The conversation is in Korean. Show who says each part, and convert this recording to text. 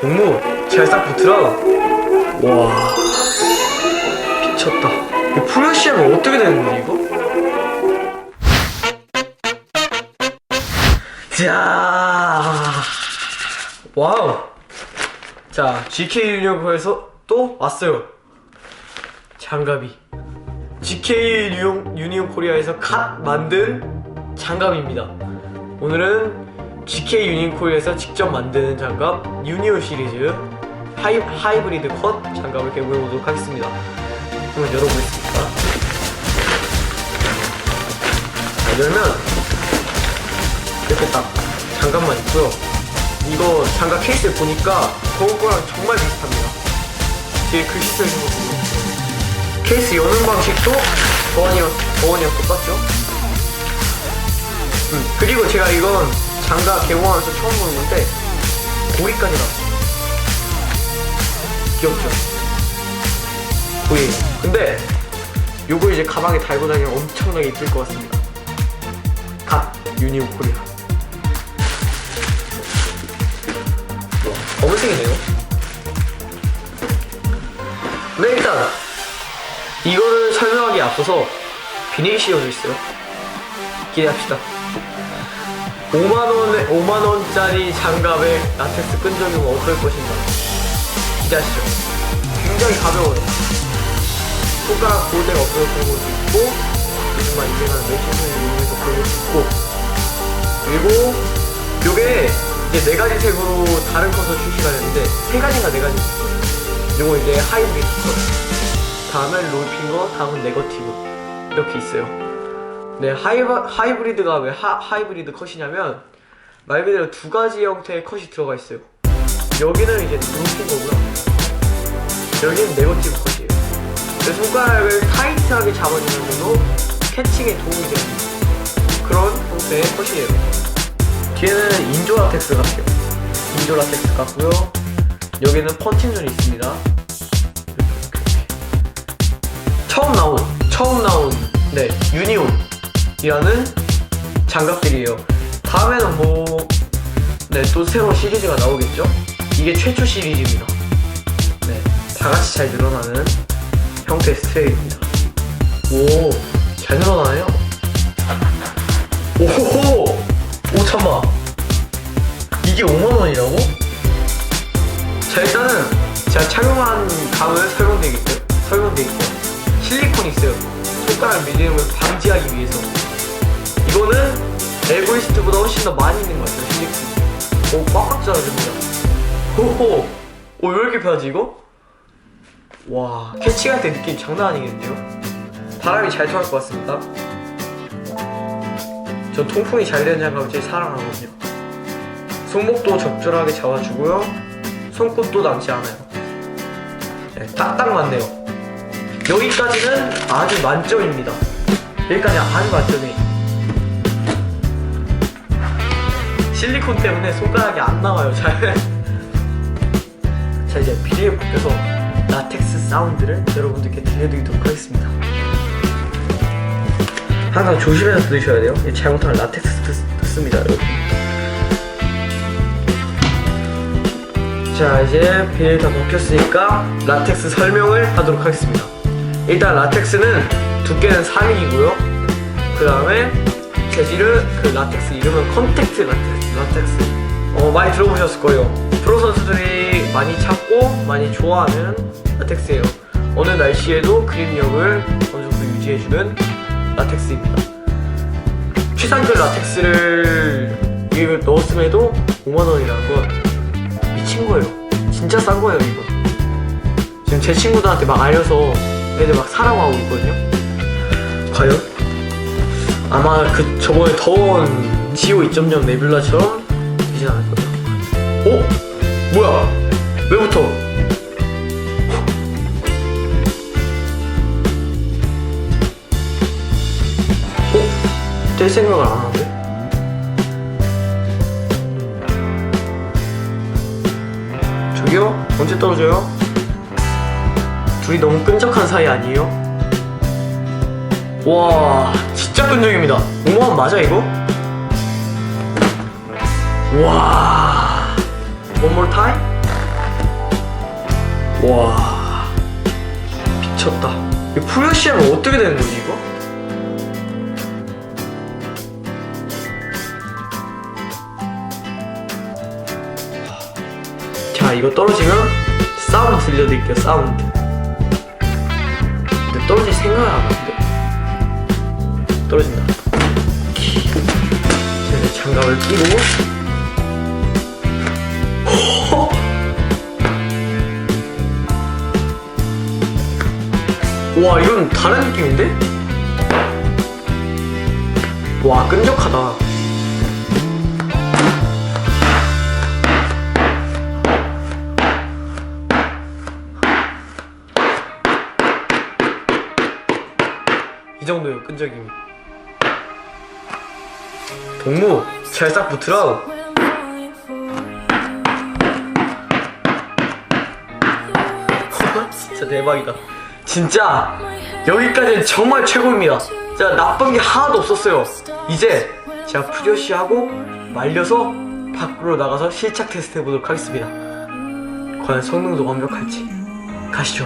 Speaker 1: 동무 잘 싹 붙으라. 와 미쳤다. 이거 프로시하면 어떻게 되는 거지 이거? 자 와우. 자 GK 유니온에서 또 왔어요. 장갑이. GK 유니온 코리아에서 갓 만든 장갑입니다. 오늘은 GK 유니온 코리아에서 직접 만드는 장갑 유니온 시리즈 하이, 하이브리드 컷 장갑을 개봉해 보도록 하겠습니다 한번 열어보겠습니다 자, 열면 이렇게 딱 장갑만 있고요. 이거 장갑 케이스를 보니까 저거 거랑 정말 비슷합니다. 뒤에 글씨 써 있는 거 보고 케이스 여는 방식도 저원이랑 저원이랑 똑같죠? 음, 그리고 제가 이건 장갑 개봉하면서 처음 보는 건데 고리까지 나왔어요. 귀엽죠? 보이에요. 근데 요거 이제 가방에 달고 다니면 엄청나게 이쁠 것 같습니다. 갓 유니온 코리아. 검은색이네요. 네, 일단 이거를 설명하기에 앞서서 비닐 씌워져 있어요. 기대합시다. 5만원에, 5만원짜리 장갑에 라텍스 끈적이면 어떨 것인가. 기대하시죠. 굉장히 가벼워요. 손가락 데가 없어서 그런 것도 있고, 요즘만 유행하는 매치슨을 이용해서 그런 것도 있고, 그리고 요게 이제 네 가지 색으로 다른 컷을 출시가 되는데 세 가지인가 네 가지 요거 이제 하이브리드 컷 다음은 롤핑거 다음은 네거티브 이렇게 있어요 네 하이브, 하이브리드가 왜 하, 하이브리드 컷이냐면 말 그대로 두 가지 형태의 컷이 들어가 있어요 여기는 이제 롤핑거고요 여기는 네거티브 컷이에요 그래서 손가락을 타이트하게 잡아주면서도 캐칭에 도움이 되는 그런 형태의 컷이에요 뒤에는 인조 라텍스 같아요. 인조 라텍스 같고요. 여기는 펀칭존이 있습니다. 처음 나온 처음 나온 네 유니온 이라는 장갑들이에요. 다음에는 뭐 네 또 새로운 시리즈가 나오겠죠. 이게 최초 시리즈입니다. 네, 다 같이 잘 늘어나는 형태의 스트레이입니다. 오, 잘 늘어나네요. 오호호! 5천만 이게 5만원이라고? 자 일단은 제가 착용한 감을 설명드리겠어요 설명드릴게요 실리콘 있어요 손가락 걸 방지하기 위해서 이거는 에고이스트보다 훨씬 더 많이 있는 것 같아요 실리콘 오 꽉꽉 잡아줍니다 호호 오왜 이렇게 편하지 이거? 와 캐치할 때 느낌 장난 아니겠는데요? 바람이 잘 통할 것 같습니다 전 통풍이 잘 되는 장갑을 제일 사랑하거든요. 손목도 적절하게 잡아주고요. 손끝도 남지 않아요. 네, 딱딱 맞네요. 여기까지는 아주 만점입니다. 여기까지 아주 만점이. 실리콘 때문에 손가락이 안 나와요. 잘. 자 이제 비닐에 벗겨서 라텍스 사운드를 여러분들께 들려드리도록 하겠습니다. 항상 조심해서 들으셔야 돼요. 잘못하면 라텍스 듣, 듣습니다, 여러분. 자, 이제 비닐 다 벗겼으니까 라텍스 설명을 하도록 하겠습니다. 일단 라텍스는 두께는 3mm이고요. 그 다음에 재질은 그 라텍스 이름은 컨택트 라텍스. 라텍스. 어, 많이 들어보셨을 거예요. 프로 선수들이 많이 찾고 많이 좋아하는 라텍스예요. 어느 날씨에도 그립력을 어느 정도 유지해주는 라텍스입니다. 최상급 라텍스를 이걸 넣었음에도 5만원이라는 건 미친 거예요. 진짜 싼 거예요, 이거. 지금 제 친구들한테 막 알려서 애들 막 사랑하고 있거든요. 과연? 아마 그 저번에 더운 지오 2.0 네뷸라처럼 되진 않을 거예요. 어? 뭐야? 왜 붙어? 어? 뗄 생각을 안 하는데? 저기요? 언제 떨어져요? 둘이 너무 끈적한 사이 아니에요? 와 진짜 끈적입니다 5만원 맞아 이거? 와 One more time? 와 미쳤다 이 프레시하면 어떻게 되는 거지 이거? 자 이거 떨어지면 사운드 들려드릴게요 사운드 근데 떨어질 생각을 안 하는데 떨어진다. 자 이제 장갑을 끼고. 와 이건 다른 느낌인데? 와 끈적하다. 이 정도예요 끈적임이 동무 잘 싹 붙으라 진짜 대박이다. 진짜 여기까지는 정말 최고입니다. 진짜 나쁜 게 하나도 없었어요. 이제 제가 프리오시하고 말려서 밖으로 나가서 실착 테스트 해보도록 하겠습니다. 과연 성능도 완벽할지 가시죠